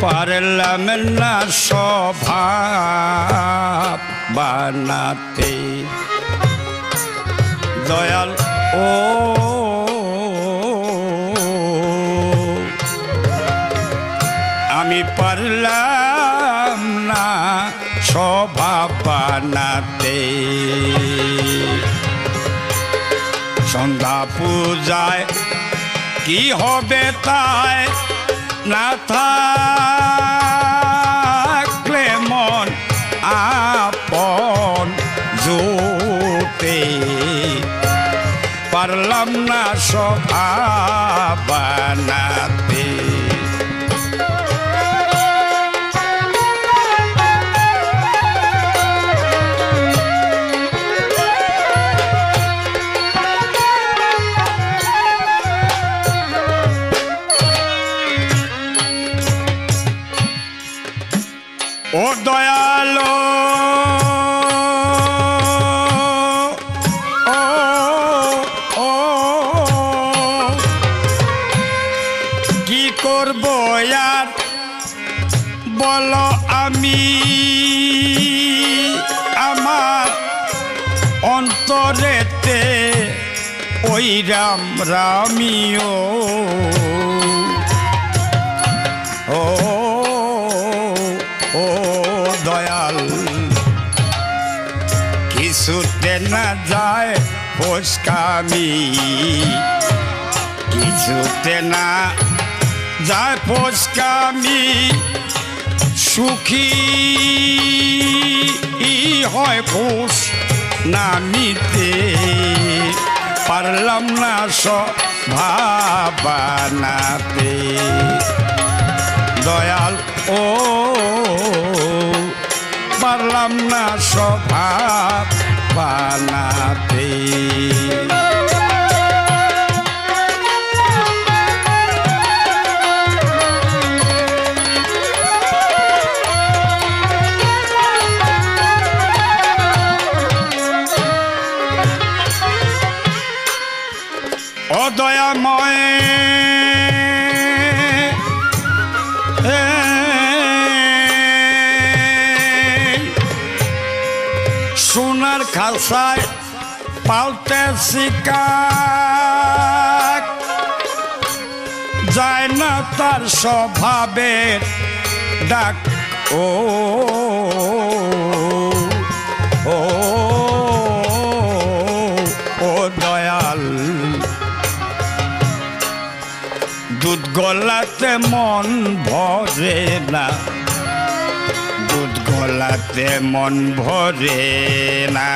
পারলাম না স্বভাব বানাতে। দয়াল, ও আমি পারলাম না স্বভাব বানাতে। সন্ধ্যা পূজায় কি হবে তাই না থাকলে মন আপন পারলাম না স্বভাব বানাতে। করব আর বলো আমি আমার অন্তরেতে ওই রাম রামিও। ও ও, দয়াল, কিছুতে না যায় ফসকামি, কিছুতে না যায় ফসকামি সুখী হয় ঘুষ নামিতে। পারলাম না সভাবানাতে দয়াল, ও, পারলাম না স্বভাব বানাতে খালসায় পাল্টে শিকার যায় না তার স্বভাবের ডাক। ও দুধ গলাতে মন ভরে না। দুধ গলাতে মন ভরে না।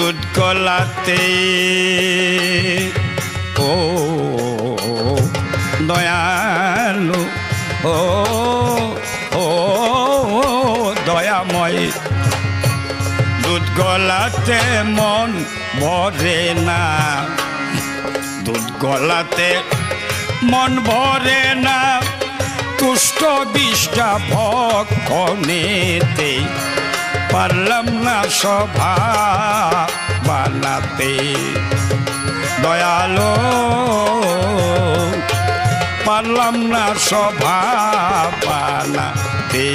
দুধ গলাতে ও, দয়ালু, ও ও, দয়াময়। দুধ গলাতে মন ভরে না। দুধ গলাতে মন ভরে না। তুষ্ট বিষ্টা ভক্ষণেতে পারলাম না সভা বানাতে। দয়ালো পারলাম না সভা বানাতে।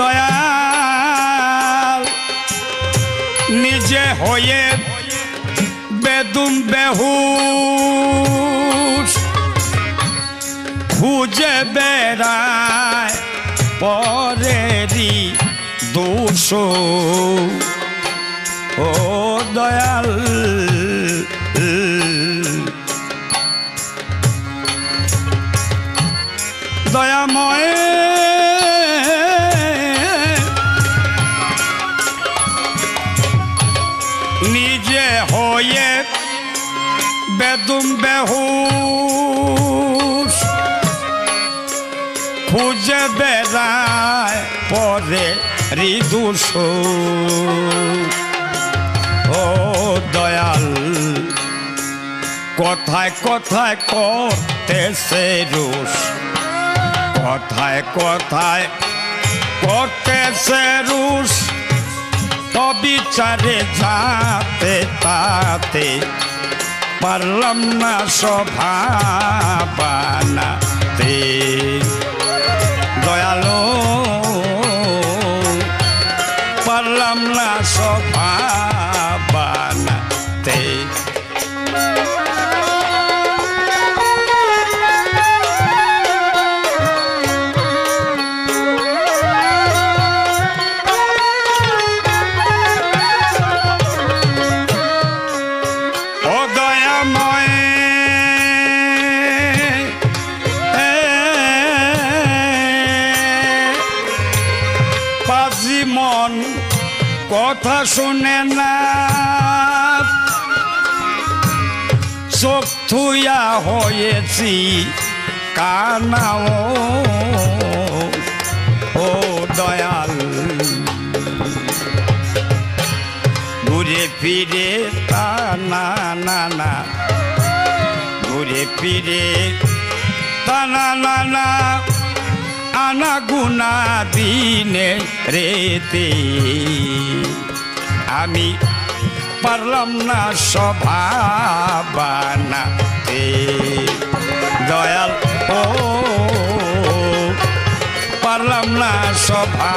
দয়াল। নিজে হয়ে বেদুম বেহু খুঁজে বেড়ায় পরেরই দোষ। ও দয়াল দয়াময় বেদুম বেহু খুঁজে বেড়ায় পরে ঋদুষ ও দয়াল, কথায় কথায় করতেছে রুশ। কথায় কথায় করতেছে রুশ। অবিচারে যাতে তাতে পারলাম না সভা বানাতে। দয়ালো পারলাম না সভা মন কথা শুনে না। চোখ থুয়া হয়েছি কানাও। ও দয়াল, ঘুরে ফিরে তা না না। ঘুরে ফিরে তা না না না। আনা গুণা দিনে রেতে। আমি পারলাম না সভা বানাতে। দয়াল ও পারলাম না সভা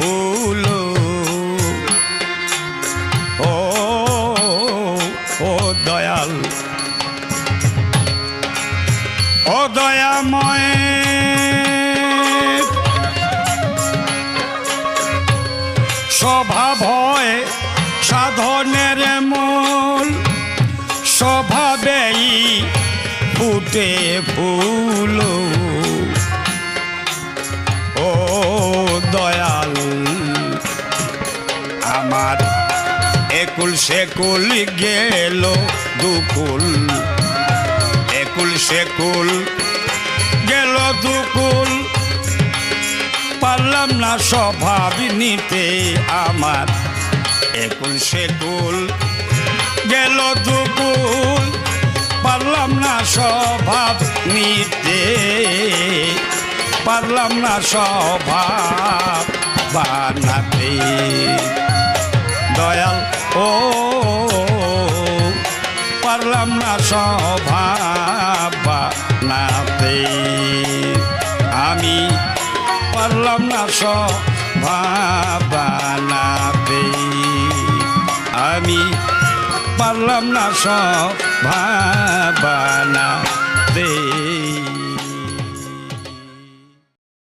ফুল। ও ও দয়াল। ও দয়াময়। স্বভাব হয় সাধনের মূল স্বভাবেই ফুটে ফুল। সেকুল গেল দুকুল একুল সেকুল গেল দুকুল পারলাম না স্বভাব নিতে আমার। একুল সেকুল গেল দুকুল পারলাম না স্বভাব নিতে। পারলাম না স্বভাব বানাতে। দয়াল ও পারলাম না স্বভাব বানাতে। আমি পারলাম না স্বভাব বানাতে। আমি পারলাম না স্বভাব